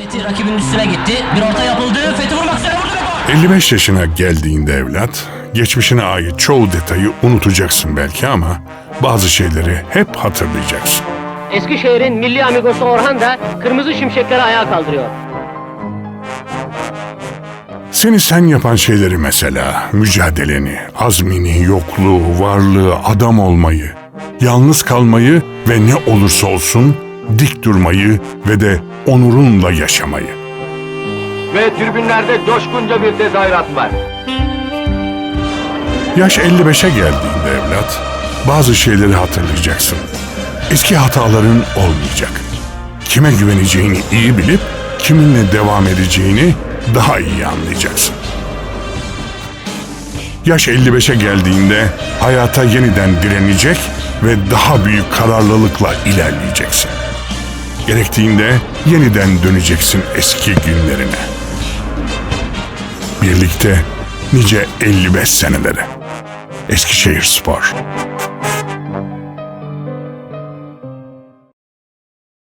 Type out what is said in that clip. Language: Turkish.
Fethi rakibinin üstüne gitti. Bir orta yapıldı. Fethi vurmak üzere vurdu ve gol. 55 yaşına geldiğinde evlat, geçmişine ait çoğu detayı unutacaksın belki ama bazı şeyleri hep hatırlayacaksın. Eskişehir'in milli amigosu Orhan da kırmızı şimşekleri ayağa kaldırıyor. Seni sen yapan şeyleri mesela, mücadeleni, azmini, yokluğu, varlığı, adam olmayı, yalnız kalmayı ve ne olursa olsun dik durmayı ve de onurunla yaşamayı. Ve tribünlerde coşkunca bir tezahürat var. Yaş 55'e geldiğinde evlat, bazı şeyleri hatırlayacaksın. Eski hataların olmayacak. Kime güveneceğini iyi bilip kiminle devam edeceğini daha iyi anlayacaksın. Yaş 55'e geldiğinde hayata yeniden direnecek ve daha büyük kararlılıkla ilerleyeceksin. Gerektiğinde yeniden döneceksin eski günlerine. Birlikte nice 55 senelere. Eskişehir Spor.